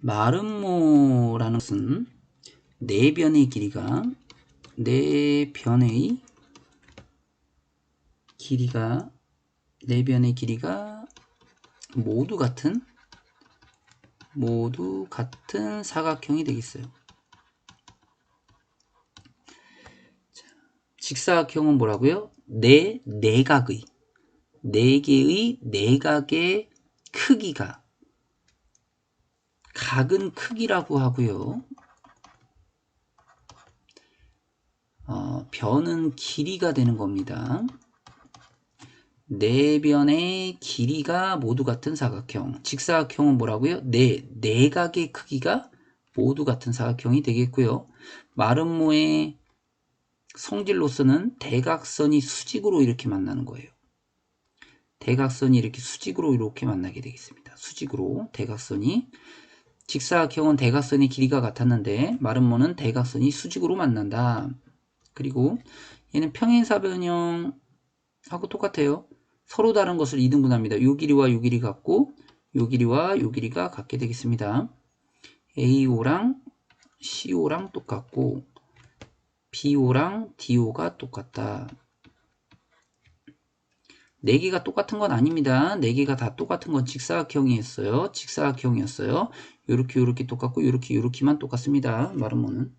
마름모라는 것은 네 변의 길이가 네 변의 길이가 네 변의 길이가 모두 같은 모두 같은 사각형이 되겠어요. 자, 직사각형은 뭐라고요? 네 내각의 네 개의 내각의 크기가 각은 크기라고 하고요. 어, 변은 길이가 되는 겁니다. 네 변의 길이가 모두 같은 사각형. 직사각형은 뭐라고요? 네, 내각의 크기가 모두 같은 사각형이 되겠고요. 마름모의 성질로서는 대각선이 수직으로 이렇게 만나는 거예요. 대각선이 이렇게 수직으로 이렇게 만나게 되겠습니다. 수직으로 대각선이 직사각형은 대각선의 길이가 같았는데 마름모는 대각선이 수직으로 만난다. 그리고 얘는 평행사변형하고 똑같아요. 서로 다른 것을 2등분합니다. 요 길이와 요 길이 같고 요 길이와 요 길이가 같게 되겠습니다. AO랑 CO랑 똑같고 BO랑 DO가 똑같다. 4개가 똑같은 건 아닙니다. 4개가 다 똑같은 건 직사각형이었어요. 직사각형이었어요. 요렇게 요렇게 똑같고 요렇게 요렇게만 똑같습니다. 마름모는